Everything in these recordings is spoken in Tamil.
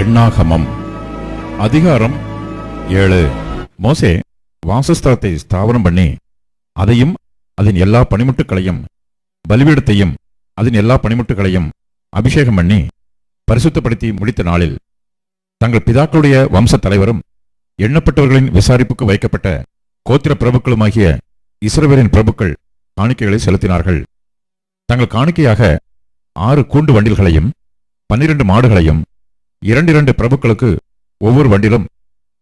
எண்ணாகமம். அதிகாரம் ஏழு. மோசே வாசஸ்தலத்தை ஸ்தாபனம் பண்ணி அதையும் அதன் எல்லா பணிமுட்டுகளையும் பலிபீடத்தையும் அதன் எல்லா பணிமுட்டுகளையும் அபிஷேகம் பண்ணி பரிசுத்தப்படுத்தி முடித்த நாளில் தங்கள் பிதாக்களுடைய வம்ச தலைவரும் எண்ணப்பட்டவர்களின் விசாரிப்புக்கு வைக்கப்பட்ட கோத்திர பிரபுக்களுமாகிய இஸ்ரவேலின் பிரபுக்கள் காணிக்கைகளை செலுத்தினார்கள். தங்கள் காணிக்கையாக ஆறு கூண்டு வண்டில்களையும் பன்னிரண்டு மாடுகளையும் இரண்டு இரண்டு பிரபுக்களுக்கு ஒவ்வொரு வண்டிலும்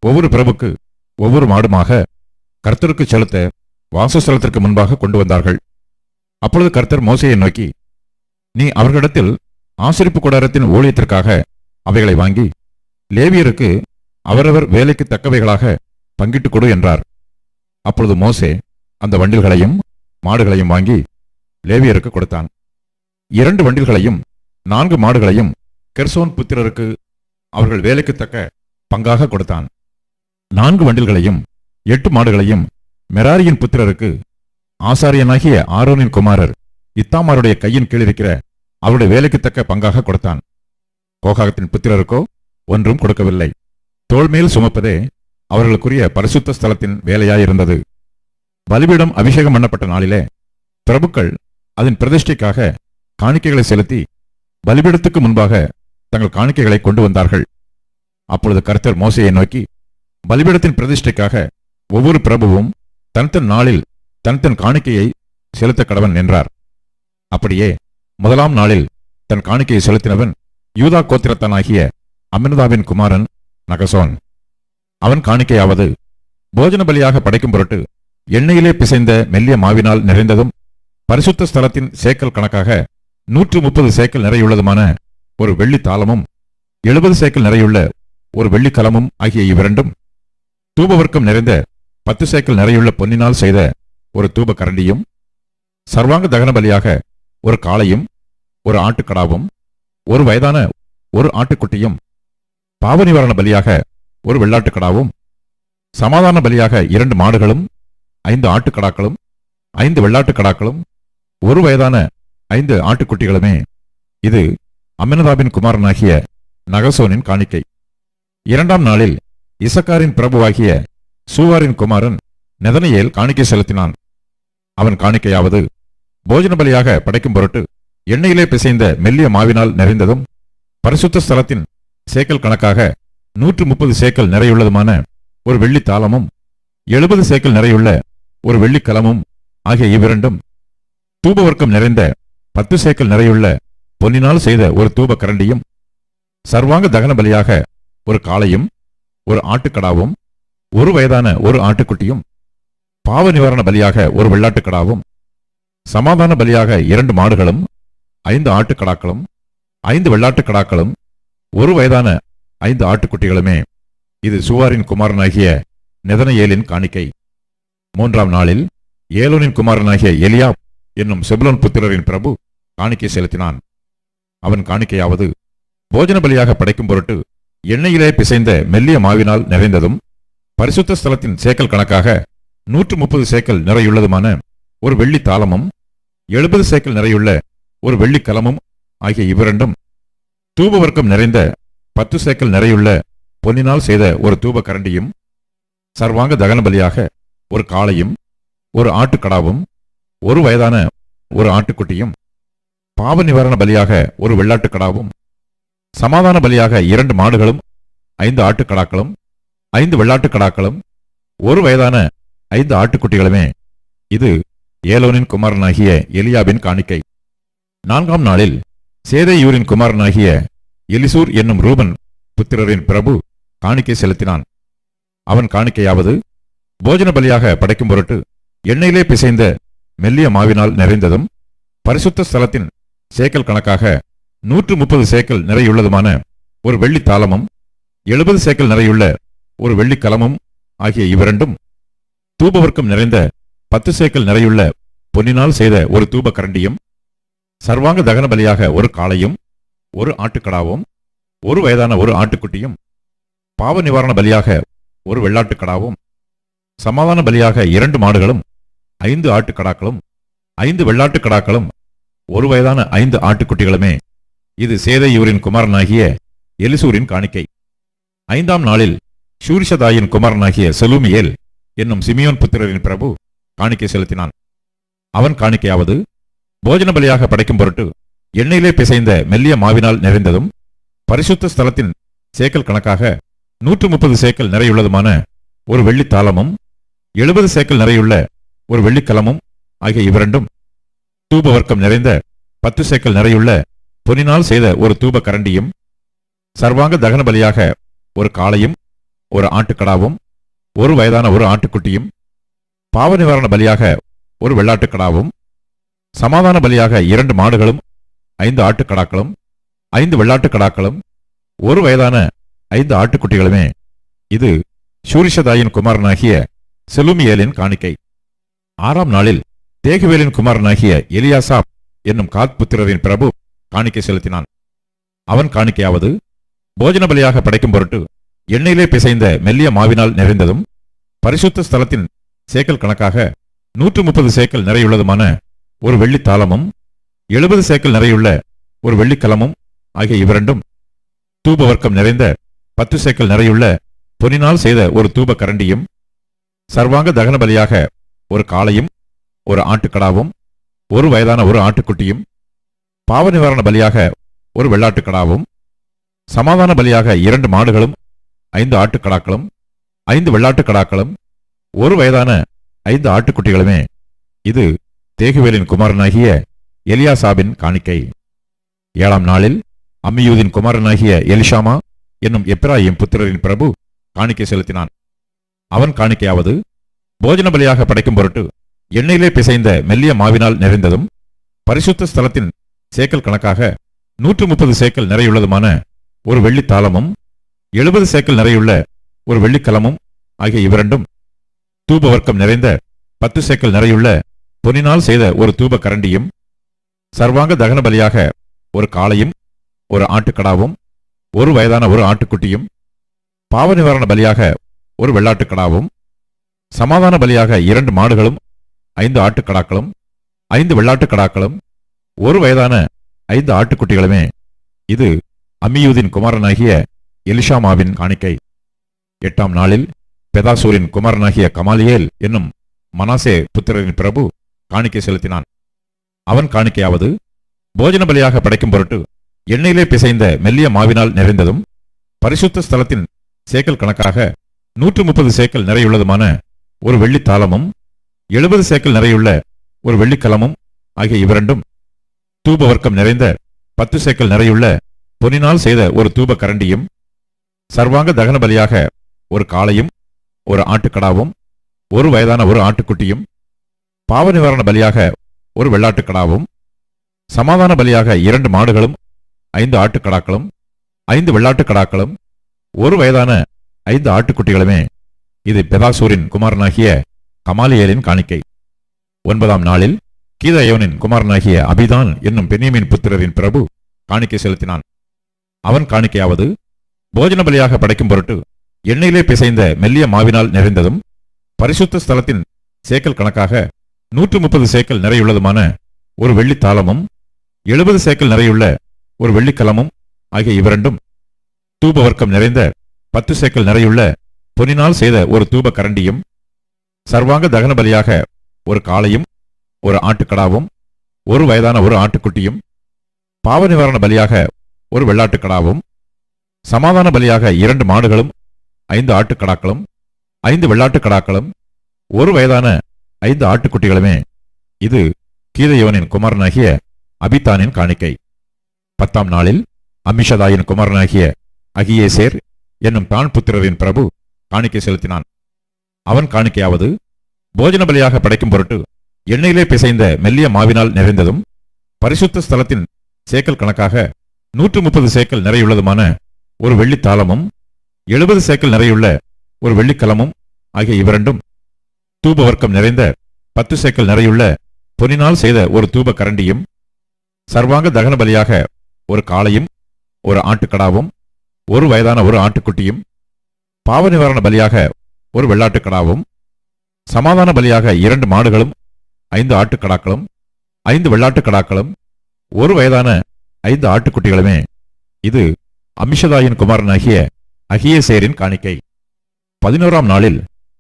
ஒவ்வொரு பிரபுக்கு ஒவ்வொரு மாடுமாக கர்த்தருக்கு செலுத்த வாசஸ்தலத்திற்கு முன்பாக கொண்டு வந்தார்கள். அப்பொழுது கர்த்தர் மோசையை நோக்கி நீ அவர்களிடத்தில் ஆசிரிப்பு கூடாரத்தின் ஊழியத்திற்காக அவைகளை வாங்கி லேவியருக்கு அவரவர் வேலைக்கு தக்கவைகளாக பங்கிட்டுக் கொடு என்றார். அப்பொழுது மோசே அந்த வண்டில்களையும் மாடுகளையும் வாங்கி லேவியருக்கு கொடுத்தான். இரண்டு வண்டில்களையும் நான்கு மாடுகளையும் கெர்சோன் புத்திரருக்கு அவர்கள் வேலைக்கு தக்க பங்காக கொடுத்தான். நான்கு வண்டில்களையும் எட்டு மாடுகளையும் மெராரியின் புத்திரருக்கு ஆசாரியனாகிய ஆரோனின் குமாரர் இத்தாமாருடைய கையின் கீழ் இருக்கிற அவருடைய வேலைக்கு தக்க பங்காக கொடுத்தான். கோகாகத்தின் புத்திரருக்கோ ஒன்றும் கொடுக்கவில்லை. தோள்மேல் சுமப்பதே அவர்களுக்குரிய பரிசுத்த ஸ்தலத்தின் வேலையாயிருந்தது. பலிபீடம் அபிஷேகம் பண்ணப்பட்ட நாளிலே பிரபுக்கள் அதன் பிரதிஷ்டைக்காக காணிக்கைகளை செலுத்தி பலிபீடத்துக்கு முன்பாக தங்கள் காணிக்கைகளை கொண்டு வந்தார்கள். அப்பொழுது கர்த்தர் மோசையை நோக்கி பலிபீடத்தின் பிரதிஷ்டைக்காக ஒவ்வொரு பிரபுவும் தன் தன் நாளில் தன் தன் காணிக்கையை செலுத்த கடவன் என்றார். அப்படியே முதலாம் நாளில் தன் காணிக்கையை செலுத்தினவன் யூதா கோத்திரத்தனாகிய அமினதாவின் குமாரன் நகசோன். அவன் காணிக்கையாவது போஜன பலியாக படைக்கும் பொருட்டு எண்ணெயிலே பிசைந்த மெல்லிய மாவினால் நிறைந்ததும் பரிசுத்த ஸ்தலத்தின் சேக்கல் கணக்காக நூற்று முப்பது சேக்கல் நிறையுள்ளதுமான ஒரு வெள்ளி தாளமும் எழுபது சேக்கல் நிறையுள்ள ஒரு வெள்ளிக்கலமும் ஆகிய இவ்விரண்டும் தூபவர்க்கம் நிறைந்த பத்து சேக்கல் நிறையுள்ள பொன்னினால் செய்த ஒரு தூப கரண்டியும் சர்வாங்க தகன பலியாக ஒரு காளையும் ஒரு ஆட்டுக்கடாவும் ஒரு வயதான ஒரு ஆட்டுக்குட்டியும் பாவநிவாரண பலியாக ஒரு வெள்ளாட்டுக்கடாவும் சமாதான பலியாக இரண்டு மாடுகளும் ஐந்து ஆட்டுக்கடாக்களும் ஐந்து வெள்ளாட்டுக்கடாக்களும் ஒரு வயதான ஐந்து ஆட்டுக்குட்டிகளுமே இது அமினதாபின் குமாரனாகிய நகசோனின் காணிக்கை. இரண்டாம் நாளில் இசக்காரின் பிரபுவாகிய சூவாரின் குமாரன் நெதனையேல் காணிக்கை செலுத்தினான். அவன் காணிக்கையாவது போஜன பலியாக படைக்கும் பொருட்டு எண்ணெயிலே பிசைந்த மெல்லிய மாவினால் நிறைந்ததும் பரிசுத்த ஸ்தலத்தின் சேக்கல் கணக்காக நூற்று முப்பது சேக்கல் நிறையுள்ளதுமான ஒரு வெள்ளி தாளமும் எழுபது சேக்கல் நிறையுள்ள ஒரு வெள்ளிக்கலமும் ஆகிய இவ்விரண்டும் தூபவர்க்கம் நிறைந்த பத்து சேக்கல் நிறையுள்ள பொன்னினால் செய்த ஒரு தூப கரண்டியும் சர்வாங்க தகன பலியாக ஒரு காளையும் ஒரு ஆட்டுக்கடாவும் ஒரு வயதான ஒரு ஆட்டுக்குட்டியும் பாவ நிவாரண பலியாக ஒரு வெள்ளாட்டுக்கடாவும் சமாதான பலியாக இரண்டு மாடுகளும் ஐந்து ஆட்டுக்கடாக்களும் ஐந்து வெள்ளாட்டுக்கடாக்களும் ஒரு வயதான ஐந்து ஆட்டுக்குட்டிகளுமே இது சுவாரின் குமாரனாகிய நெதனையேலின் காணிக்கை. மூன்றாம் நாளில் ஏலோனின் குமாரனாகிய எலியா என்னும் செபுலோன் புத்திரரின் பிரபு காணிக்கை செலுத்தினான். அவன் காணிக்கையாவது போஜன பலியாக படைக்கும் பொருட்டு எண்ணெயிலே பிசைந்த மெல்லிய மாவினால் நிறைந்ததும் பரிசுத்த ஸ்தலத்தின் சேக்கல் கணக்காக நூற்று முப்பது சேக்கல் நிறையுள்ளதுமான ஒரு வெள்ளி தாளமும் எழுபது சேக்கல் நிறையுள்ள ஒரு வெள்ளி கலமும் ஆகிய இவ்விரண்டும் தூபவர்க்கம் நிறைந்த பத்து சேக்கல் நிறையுள்ள பொன்னினால் செய்த ஒரு தூப கரண்டியும் சர்வாங்க தகன பலியாக ஒரு காளையும் ஒரு ஆட்டுக்கடாவும் ஒரு வயதான ஒரு ஆட்டுக்குட்டியும் பாவ நிவாரண பலியாக ஒரு வெள்ளாட்டுக்கடாவும் சமாதான பலியாக இரண்டு மாடுகளும் ஐந்து ஆட்டுக்கடாக்களும் ஐந்து வெள்ளாட்டுக்கடாக்களும் ஒரு வயதான ஐந்து ஆட்டுக்குட்டிகளுமே இது ஏலோனின் குமாரனாகிய எலியாபின் காணிக்கை. நான்காம் நாளில் சேதையூரின் குமாரனாகிய எலிசூர் என்னும் ரூபன் புத்திரரின் பிரபு காணிக்கை செலுத்தினான். அவன் காணிக்கையாவது போஜன பலியாக படைக்கும் பொருட்டு எண்ணெயிலே பிசைந்த மெல்லிய மாவினால் நிறைந்ததும் பரிசுத்த ஸ்தலத்தின் சேக்கல் கணக்காக நூற்று முப்பது சேக்கல் நிறையுள்ளதுமான ஒரு வெள்ளி தாளமும் எழுபது சேக்கல் நிறையுள்ள ஒரு வெள்ளிக் கலமும் ஆகிய இவ்விரண்டும் தூபவர்க்கம் நிறைந்த பத்து சேக்கல் நிறையுள்ள பொன்னினால் செய்த ஒரு தூப கரண்டியும் சர்வாங்க தகன பலியாக ஒரு காளையும் ஒரு ஆட்டுக்கடாவும் ஒரு வயதான ஒரு ஆட்டுக்குட்டியும் பாவ நிவாரண பலியாக ஒரு வெள்ளாட்டுக்கடாவும் சமாதான பலியாக இரண்டு மாடுகளும் ஐந்து ஆட்டுக்கடாக்களும் ஐந்து வெள்ளாட்டுக்கடாக்களும் ஒரு வயதான ஐந்து ஆட்டுக்குட்டிகளுமே இது சேதையூரின் குமாரனாகிய எலிசூரின் காணிக்கை. ஐந்தாம் நாளில் சூரிஷதாயின் குமாரனாகிய செலூமியேல் என்னும் சிமியோன் புத்திரரின் பிரபு காணிக்கை செலுத்தினான். அவன் காணிக்கையாவது போஜன பலியாக படைக்கும் பொருட்டு எண்ணெயிலே பிசைந்த மெல்லிய மாவினால் நிறைந்ததும் பரிசுத்த ஸ்தலத்தின் சேக்கல் கணக்காக நூற்று முப்பது சேக்கல் நிறையுள்ளதுமான ஒரு வெள்ளித்தாளமும் எழுபது சேக்கல் நிறையுள்ள ஒரு வெள்ளிக்கலமும் ஆகிய இவ்விரண்டும் தூப வர்க்கம் நிறைந்த பத்து சேக்கல் நிறையுள்ள பொன்னினால் செய்த ஒரு தூப கரண்டியும் சர்வாங்க தகன பலியாக ஒரு காளையும் ஒரு ஆட்டுக்கடாவும் ஒரு வயதான ஒரு ஆட்டுக்குட்டியும் பாவ நிவாரண பலியாக ஒரு வெள்ளாட்டுக்கடாவும் சமாதான பலியாக இரண்டு மாடுகளும் ஐந்து ஆட்டுக்கடாக்களும் ஐந்து வெள்ளாட்டுக்கடாக்களும் ஒரு வயதான ஐந்து ஆட்டுக்குட்டிகளுமே இது சூரிஷதாயின் குமாரனாகிய செலுமியேலின் காணிக்கை. ஆறாம் நாளில் தேகுவேலின் குமாரனாகிய எலியாசாப் என்னும் காத்புத்திரரின் பிரபு காணிக்கை செலுத்தினான். அவன் காணிக்கையாவது போஜன பலியாக படைக்கும் பொருட்டு எண்ணெயிலே பிசைந்த மெல்லிய மாவினால் நிறைந்ததும் பரிசுத்த ஸ்தலத்தின் சேக்கல் கணக்காக நூற்று முப்பது சேக்கல் நிறையுள்ளதுமான ஒரு வெள்ளித்தாளமும் எழுபது சேக்கல் நிறையுள்ள ஒரு வெள்ளிக்கலமும் ஆகிய இவ்விரண்டும் தூப வர்க்கம் நிறைந்த பத்து சேக்கல் நிறையுள்ள பொன்னினால் செய்த ஒரு தூப கரண்டியும் சர்வாங்க தகன பலியாக ஒரு காளையும் ஒரு ஆட்டுக்கடாவும் ஒரு வயதான ஒரு ஆட்டுக்குட்டியும் பாவ நிவாரண பலியாக ஒரு வெள்ளாட்டுக்கடாவும் சமாதான பலியாக இரண்டு மாடுகளும் ஐந்து ஆட்டுக்கடாக்களும் ஐந்து வெள்ளாட்டுக்கடாக்களும் ஒரு வயதான ஐந்து ஆட்டுக்குட்டிகளுமே இது தேகுவேலின் குமாரனாகிய எலியாசாபின் காணிக்கை. ஏழாம் நாளில் அம்மியூதின் குமாரனாகிய எலிஷாமா என்னும் எப்ராஹிம் புத்திரரின் பிரபு காணிக்கை செலுத்தினான். அவன் காணிக்கையாவது போஜன பலியாக படைக்கும் பொருட்டு எண்ணெயிலே பிசைந்த மெல்லிய மாவினால் நிறைந்ததும் பரிசுத்த ஸ்தலத்தின் சேக்கல் கணக்காக நூற்று முப்பது சேக்கல் நிறையுள்ளதுமான ஒரு வெள்ளித் தாளமும் எழுபது சேக்கல் நிறையுள்ள ஒரு வெள்ளிக்கலமும் ஆகிய இவ்விரண்டும் தூப வர்க்கம் நிறைந்த பத்து சேக்கல் நிறையுள்ள பொன்னினால் செய்த ஒரு தூப கரண்டியும் சர்வாங்க தகன பலியாக ஒரு காளையும் ஒரு ஆட்டுக்கடாவும் ஒரு வயதான ஒரு ஆட்டுக்குட்டியும் பாவ நிவாரண பலியாக ஒரு வெள்ளாட்டுக்கடாவும் சமாதான பலியாக இரண்டு மாடுகளும் ஐந்து ஆட்டுக்கடாக்களும் ஐந்து வெள்ளாட்டுக்கடாக்களும் ஒரு வயதான ஐந்து ஆட்டுக்குட்டிகளுமே இது அமியூதின் குமாரனாகிய எலிஷாமாவின் காணிக்கை. எட்டாம் நாளில் பெதாசூரின் குமாரனாகிய கமாலியேல் என்னும் மனாசே புத்திரரின் பிரபு காணிக்கை செலுத்தினான். அவன் காணிக்கையாவது போஜன பலியாக படைக்கும் பொருட்டு எண்ணெயிலே பிசைந்த மெல்லிய மாவினால் நிறைந்ததும் பரிசுத்த ஸ்தலத்தின் சேக்கல் கணக்காக நூற்று முப்பது சேக்கல் நிறையுள்ளதுமான ஒரு வெள்ளித்தாளமும் எழுபது சேக்கல் நிறையுள்ள ஒரு வெள்ளிக்கலமும் ஆகிய இவ்விரண்டும் தூப வர்க்கம் நிறைந்த பத்து சேக்கல் நிறையுள்ள பொன்னினால் செய்த ஒரு தூப கரண்டியும் சர்வாங்க தகன பலியாக ஒரு காளையும் ஒரு ஆட்டுக்கடாவும் ஒரு வயதான ஒரு ஆட்டுக்குட்டியும் பாவ நிவாரண பலியாக ஒரு வெள்ளாட்டுக்கடாவும் சமாதான பலியாக இரண்டு மாடுகளும் ஐந்து ஆட்டுக்கடாக்களும் ஐந்து வெள்ளாட்டுக்கடாக்களும் ஒரு வயதான ஐந்து ஆட்டுக்குட்டிகளுமே இது பெதாசூரின் குமாரனாகிய கமாலியேலின் காணிக்கை. ஒன்பதாம் நாளில் கீதயோனின் குமாரனாகிய அபிதான் என்னும் பெண்ணியமின் புத்திரரின் பிரபு காணிக்கை செலுத்தினான். அவன் காணிக்கையாவது போஜன பலியாக படைக்கும் பொருட்டு எண்ணெயிலே பிசைந்த மெல்லிய மாவினால் நிறைந்ததும் பரிசுத்த ஸ்தலத்தின் சேக்கல் கணக்காக நூற்று முப்பது சேக்கல் நிறையுள்ளதுமான ஒரு வெள்ளித்தாளமும் எழுபது சேக்கல் நிறையுள்ள ஒரு வெள்ளிக்கலமும் ஆகிய இவ்விரண்டும் தூப வர்க்கம் நிறைந்த பத்து சேக்கல் நிறையுள்ள பொன்னினால் செய்த ஒரு தூப கரண்டியும் சர்வாங்க தகன பலியாக ஒரு காளையும் ஒரு ஆட்டுக்கடாவும் ஒரு வயதான ஒரு ஆட்டுக்குட்டியும் பாவ நிவாரண பலியாக ஒரு வெள்ளாட்டுக்கடாவும் சமாதான பலியாக இரண்டு மாடுகளும் ஐந்து ஆட்டுக்கடாக்களும் ஐந்து வெள்ளாட்டுக்கடாக்களும் ஒரு வயதான ஐந்து ஆட்டுக்குட்டிகளுமே இது கீதையோனின் குமாரனாகிய அபிதானின் காணிக்கை. பத்தாம் நாளில் அமிஷதாயின் குமாரனாகிய அகியேசேர் என்னும் தான் புத்திரரின் பிரபு காணிக்கை செலுத்தினான். அவன் காணிக்கையாவது போஜன பலியாக படைக்கும் பொருட்டு எண்ணெயிலே பிசைந்த மெல்லிய மாவினால் நிறைந்ததும் பரிசுத்த ஸ்தலத்தின் சேக்கல் கணக்காக நூற்று முப்பது சேக்கல் நிறையுள்ளதுமான ஒரு வெள்ளித்தாளமும் எழுபது சேக்கல் நிறையுள்ள ஒரு வெள்ளிக்கலமும் ஆகிய இவ்விரண்டும் தூப வர்க்கம் நிறைந்த பத்து சேக்கல் நிறையுள்ள பொன்னினால் செய்த ஒரு தூப கரண்டியும் சர்வாங்க தகன பலியாக ஒரு காளையும் ஒரு ஆட்டுக்கடாவும் ஒரு வயதான ஒரு ஆட்டுக்குட்டியும் பாவ நிவாரண பலியாக ஒரு வெள்ளாட்டுக்கடாவும் சமாதான பலியாக இரண்டு மாடுகளும் ஐந்து ஆட்டுக்கடாக்களும் ஐந்து வெள்ளாட்டுக்கடாக்களும் ஒரு வயதான ஐந்து ஆட்டுக்குட்டிகளுமே. இது அமிஷதாயின் குமாரனாகிய அகியசேரின் காணிக்கை. பதினோராம் நாளில்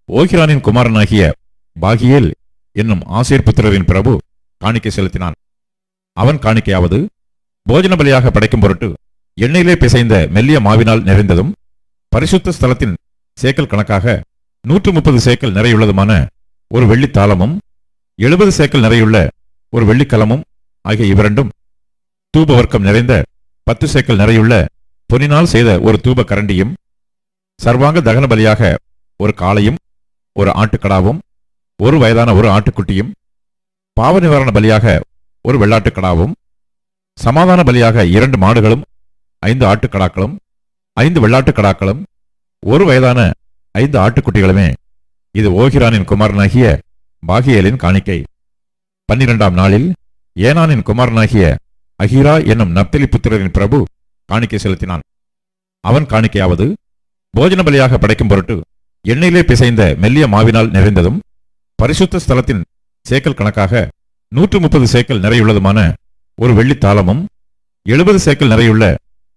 ஓகிரானின் குமாரனாகிய பாகியேல் என்னும் ஆசிரியர் புத்திரரின் பிரபு காணிக்கை செலுத்தினான். அவன் காணிக்கையாவது போஜன பலியாக படைக்கும் பொருட்டு எண்ணெயிலே பிசைந்த மெல்லிய மாவினால் நிறைந்ததும் பரிசுத்த ஸ்தலத்தின் சேக்கல் கணக்காக நூற்று முப்பது சேக்கல் நிறையுள்ளதுமான ஒரு வெள்ளித்தாளமும் எழுபது சேக்கல் நிறையுள்ள ஒரு வெள்ளிக்கலமும் ஆகிய இவ்விரண்டும் தூபவர்க்கம் நிறைந்த பத்து சேக்கல் நிறையுள்ள பொன்னினால் செய்த ஒரு தூப கரண்டியும் சர்வாங்க தகன பலியாக ஒரு காளையும் ஒரு ஆட்டுக்கடாவும் ஒரு வயதான ஒரு ஆட்டுக்குட்டியும் பாவ நிவாரண பலியாக ஒரு வெள்ளாட்டுக்கடாவும் சமாதான பலியாக இரண்டு மாடுகளும் ஐந்து ஆட்டுக்கடாக்களும் ஐந்து வெள்ளாட்டுக்கடாக்களும் ஒரு வயதான ஐந்து ஆட்டுக்குட்டிகளுமே இது ஓகிரானின் குமாரனாகிய பாகியலின் காணிக்கை. பன்னிரெண்டாம் நாளில் ஏனானின் குமாரனாகிய அஹிரா என்னும் நப்தலி புத்திரரின் பிரபு காணிக்கை செலுத்தினான். அவன் காணிக்கையாவது போஜன பலியாக படைக்கும் பொருட்டு எண்ணெயிலே பிசைந்த மெல்லிய மாவினால் நிறைந்ததும் பரிசுத்த ஸ்தலத்தின் சேக்கல் கணக்காக நூற்று முப்பது சேக்கல் நிறையுள்ளதுமான ஒரு வெள்ளித்தாளமும் எழுபது சேக்கல் நிறையுள்ள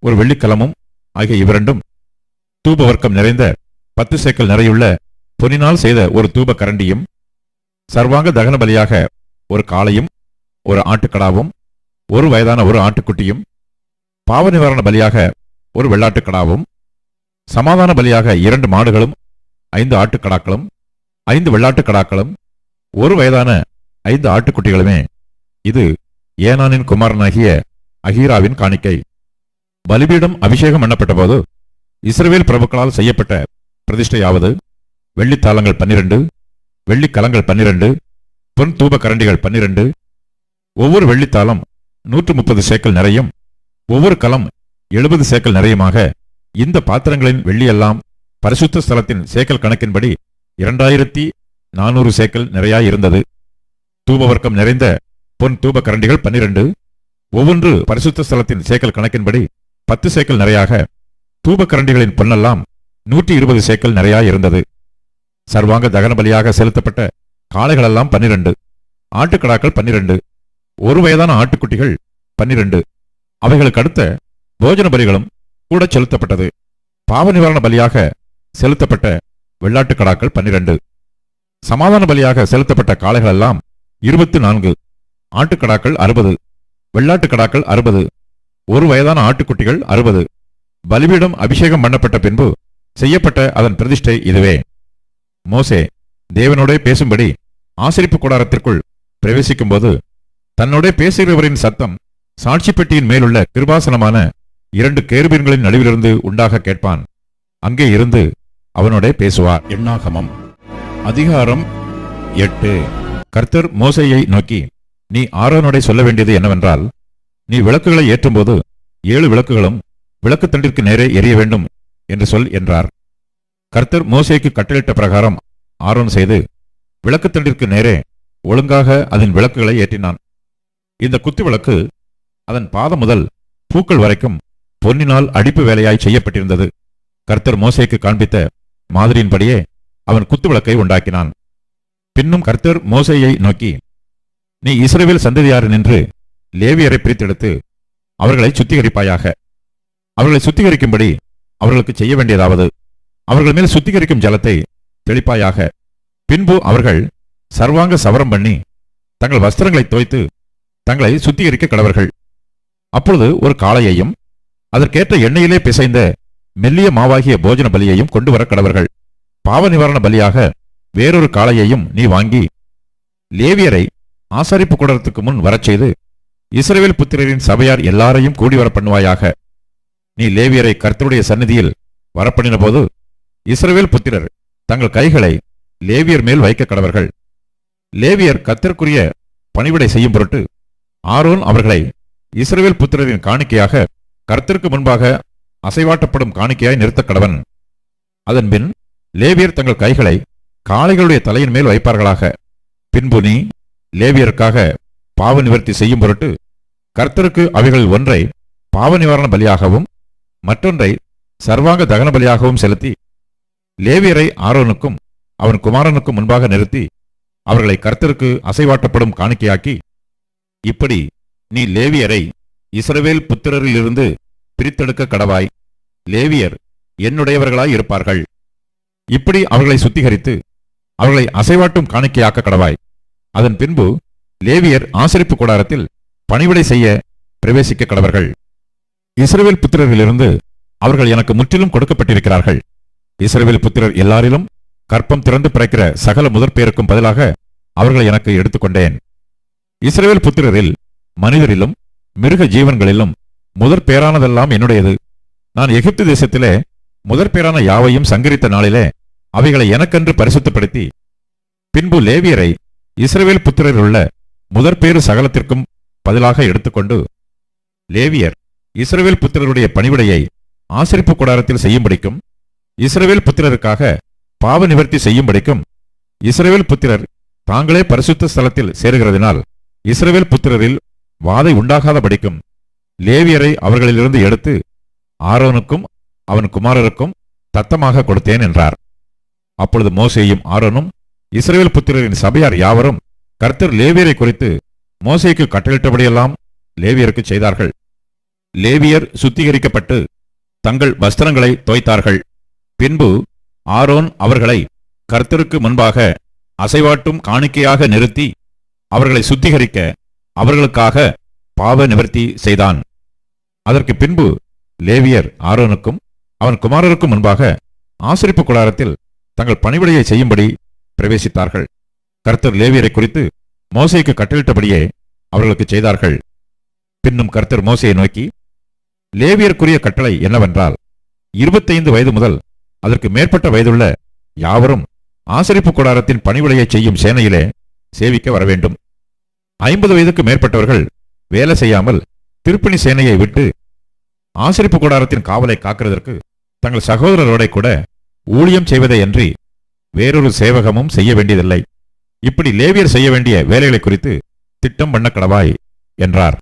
ஒரு வெள்ளிக்கலமும் ஆகிய இவ்விரண்டும் தூபவர்க்கம் நிறைந்த பத்து சேக்கல் நிறையுள்ள பொன்னினால் செய்த ஒரு தூப கரண்டியும் சர்வாங்க தகன பலியாக ஒரு காளையும் ஒரு ஆட்டுக்கடாவும் ஒரு வயதான ஒரு ஆட்டுக்குட்டியும் பாவ நிவாரண பலியாக ஒரு வெள்ளாட்டுக்கடாவும் சமாதான பலியாக இரண்டு மாடுகளும் ஐந்து ஆட்டுக்கடாக்களும் ஐந்து வெள்ளாட்டுக்கடாக்களும் ஒரு வயதான ஐந்து ஆட்டுக்குட்டிகளுமே. இது ஏனானின் குமாரனாகிய அஹீராவின் காணிக்கை. பலிபீடம் அபிஷேகம் பண்ணப்பட்டபோது இஸ்ரவேல் பிரபுக்களால் செய்யப்பட்ட பிரதிஷ்டையாவது வெள்ளித்தாளங்கள் பன்னிரண்டு வெள்ளிக் கலங்கள் பன்னிரண்டு பொன் தூப கரண்டிகள் பன்னிரண்டு. ஒவ்வொரு வெள்ளித்தாளம் நூற்று முப்பது சேக்கல் நிறையும் ஒவ்வொரு கலம் எழுபது சேக்கல் நிறையுமாக. இந்த பாத்திரங்களின் வெள்ளியெல்லாம் பரிசுத்த ஸ்தலத்தின் சேக்கல் கணக்கின்படி இரண்டாயிரத்தி நானூறு சேக்கல் நிறையாயிருந்தது. தூபவர்க்கம் நிறைந்த பொன் தூப கரண்டிகள் பன்னிரண்டு ஒவ்வொன்று பரிசுத்த ஸ்தலத்தின் சேக்கல் கணக்கின்படி பத்து சேக்கல் நிறையாக தூப கரண்டிகளின் பொன்னெல்லாம் நூற்றி இருபது சேக்கல் நிறையாயிருந்தது சர்வாங்க தகன பலியாக செலுத்தப்பட்ட காளைகளெல்லாம் பன்னிரண்டு. ஆட்டுக்கடாக்கள் பன்னிரண்டு. ஒரு வயதான ஆட்டுக்குட்டிகள் பன்னிரண்டு. அவைகளுக்கு அடுத்த போஜன பலிகளும் கூட செலுத்தப்பட்டது. பாவ நிவாரண பலியாக செலுத்தப்பட்ட வெள்ளாட்டுக்கடாக்கள் பன்னிரண்டு. சமாதான பலியாக செலுத்தப்பட்ட காளைகள் எல்லாம் இருபத்தி நான்கு. ஆட்டுக்கடாக்கள் அறுபது. வெள்ளாட்டுக்கடாக்கள் அறுபது. ஒரு வயதான ஆட்டுக்குட்டிகள் அறுபது. பலிபீடம் அபிஷேகம் பண்ணப்பட்ட பின்பு செய்யப்பட்ட அதன் பிரதிஷ்டை இதுவே. மோசே தேவனோடே பேசும்படி ஆசரிப்பு கூடாரத்திற்குள் பிரவேசிக்கும்போது தன்னோடே பேசுகிறவரின் சத்தம் சாட்சி பெட்டியின் மேலுள்ள கிருபாசனமான இரண்டு கேருபீன்களின் நடுவிலிருந்து உண்டாக கேட்பான். அங்கே இருந்து அவனோடே பேசுவார். எண்ணாகமம். அதிகாரம் எட்டு. கர்த்தர் மோசேயை நோக்கி நீ ஆரோனோடே சொல்ல வேண்டியது என்னவென்றால் நீ விளக்குகளை ஏற்றும்போது ஏழு விளக்குகளும் விளக்குத்தண்டிற்கு நேரே எரிய வேண்டும். என்று சொல் என்றார். கர்த்தர் மோசேக்கு கட்டளிட்ட பிரகாரம் ஆர்வம் செய்து விளக்குத்தண்டிற்கு நேரே ஒழுங்காக அதன் விளக்குகளை ஏற்றினான். இந்த குத்து விளக்கு அதன் பாதம் முதல் பூக்கள் வரைக்கும் பொன்னினால் அடிப்பு வேலையாய் செய்யப்பட்டிருந்தது. கர்த்தர் மோசேக்கு காண்பித்த மாதிரியின்படியே அவன் குத்து விளக்கை உண்டாக்கினான். பின்னும் கர்த்தர் மோசையை நோக்கி நீ இஸ்ரவேல் சந்ததியார் நின்று லேவியரை பிரித்தெடுத்து அவர்களை சுத்திகரிப்பாயாக. அவர்களை சுத்திகரிக்கும்படி அவர்களுக்கு செய்ய வேண்டியதாவது அவர்கள் மேல் சுத்திகரிக்கும் ஜலத்தை தெளிப்பாயாக. பின்பு அவர்கள் சர்வாங்க சவரம் பண்ணி தங்கள் வஸ்திரங்களை தோய்த்து தங்களை சுத்திகரிக்க கடவர்கள். அப்பொழுது ஒரு காளையையும் அதற்கேற்ற எண்ணெயிலே பிசைந்த மெல்லிய மாவாகிய போஜன பலியையும் கொண்டு வர கடவர்கள். பாவ நிவாரண பலியாக வேறொரு காளையையும் நீ வாங்கி லேவியரை ஆசாரிப்பு கூடத்துக்கு முன் வரச் செய்து இஸ்ரவேல் புத்திரரின் சபையார் எல்லாரையும் கூடி வர பண்ணுவாயாக. நீ லேவியரை கர்த்தருடைய சந்நிதியில் வரப்பண்ணின போது இஸ்ரவேல் புத்திரர் தங்கள் கைகளை லேவியர் மேல் வைக்க கடவர்கள். லேவியர் கர்த்தருக்குரிய பணிவிடை செய்யும் பொருட்டு ஆரோன் அவர்களை இஸ்ரவேல் புத்திரரின் காணிக்கையாக கர்த்தருக்கு முன்பாக அசைவாட்டப்படும் காணிக்கையாய் நிறுத்த கடவன். அதன்பின் லேவியர் தங்கள் கைகளை காளைகளுடைய தலையின் மேல் வைப்பார்களாக. பின்பு நீ லேவியருக்காக பாவ நிவர்த்தி செய்யும் பொருட்டு கர்த்தருக்கு அவைகளில் ஒன்றை பாவ நிவாரண பலியாகவும் மற்றொன்றை சர்வாங்க தகன பலியாகவும் செலுத்தி லேவியரை ஆரோனுக்கும் அவன் குமாரனுக்கும் முன்பாக நிறுத்தி அவர்களை கர்த்தருக்கு அசைவாட்டப்படும் காணிக்கையாக்கி இப்படி நீ லேவியரை இஸ்ரவேல் புத்திரரிலிருந்து பிரித்தெடுக்க கடவாய் லேவியர் என்னுடையவர்களாய் இருப்பார்கள். இப்படி அவர்களை சுத்திகரித்து அவர்களை அசைவாட்டும் காணிக்கையாக்க கடவாய். அதன் பின்பு லேவியர் ஆசரிப்பு கூடாரத்தில் பணிவிடை செய்ய பிரவேசிக்க கடவர்கள். இஸ்ரேல் புத்திரரிலிருந்து அவர்கள் எனக்கு முற்றிலும் கொடுக்கப்பட்டிருக்கிறார்கள். இஸ்ரவேல் புத்திரர் எல்லாரிலும் கற்பம் திறந்து பிறக்கிற சகல முதற்பேருக்கும் பதிலாக அவர்களை எனக்கு எடுத்துக்கொண்டேன். இஸ்ரேல் புத்திரரில் மனிதரிலும் மிருக ஜீவன்களிலும் முதற் பேரானதெல்லாம் என்னுடையது. நான் எகிப்து தேசத்திலே முதற் பேரான யாவையும் சங்கரித்த நாளிலே அவைகளை எனக்கென்று பரிசுத்தப்படுத்தி பின்பு லேவியரை இஸ்ரேவேல் புத்திரரில் உள்ள முதற்பேறு சகலத்திற்கும் பதிலாக எடுத்துக்கொண்டு லேவியர் இஸ்ரவேல் புத்திரருடைய பணிவிடையை ஆசிரிப்பு கூடாரத்தில் செய்யும்படிக்கும் இஸ்ரவேல் புத்திரருக்காக பாவ நிவர்த்தி செய்யும்படிக்கும் இஸ்ரவேல் புத்திரர் தாங்களே பரிசுத்த ஸ்தலத்தில் சேருகிறதினால் இஸ்ரவேல் புத்திரரில் வாதை உண்டாகாதபடிக்கும் லேவியரை அவர்களிலிருந்து எடுத்து ஆரோனுக்கும் அவன் குமாரருக்கும் தத்தமாக கொடுத்தேன் என்றார். அப்பொழுது மோசேயும் ஆரோனும் இஸ்ரேல் புத்திரரின் சபையார் யாவரும் கர்த்தர் லேவியரை குறித்து மோசைக்கு கட்டளிட்டபடியெல்லாம் லேவியருக்கு செய்தார்கள். லேவியர் சுத்திகரிக்கப்பட்டு தங்கள் வஸ்திரங்களை தோய்த்தார்கள் பின்பு ஆரோன் அவர்களை கர்த்தருக்கு முன்பாக அசைவாட்டும் காணிக்கையாக நிறுத்தி அவர்களை சுத்திகரிக்க அவர்களுக்காக பாவ நிவர்த்தி செய்தான். அதற்கு பின்பு லேவியர் ஆரோனுக்கும் அவன் குமாரருக்கும் முன்பாக ஆசரிப்பு கூடாரத்தில் தங்கள் பணிவிடையை செய்யும்படி பிரவேசித்தார்கள். கர்த்தர் லேவியரை குறித்து மோசைக்கு கட்டளிட்டபடியே அவர்களுக்கு செய்தார்கள். பின்னும் கர்த்தர் மோசையை நோக்கி லேவியருக்குரிய கட்டளை என்னவென்றால் இருபத்தைந்து வயது முதல் அதற்கு மேற்பட்ட வயதுள்ள யாவரும் ஆசரிப்பு கூடாரத்தின் பணிவிடையை செய்யும் சேனையிலே சேவிக்க வரவேண்டும். ஐம்பது வயதுக்கு மேற்பட்டவர்கள் வேலை செய்யாமல் திருப்பணி சேனையை விட்டு ஆசரிப்பு கூடாரத்தின் காவலை காக்கிறதற்கு தங்கள் சகோதரரோட கூட ஊழியம் செய்வதே அன்றி வேறொரு சேவகமும் செய்ய வேண்டியதில்லை. இப்படி லேவியர் செய்ய வேண்டிய வேலைகளை குறித்து திட்டம் பண்ண கடவாய் என்றார்.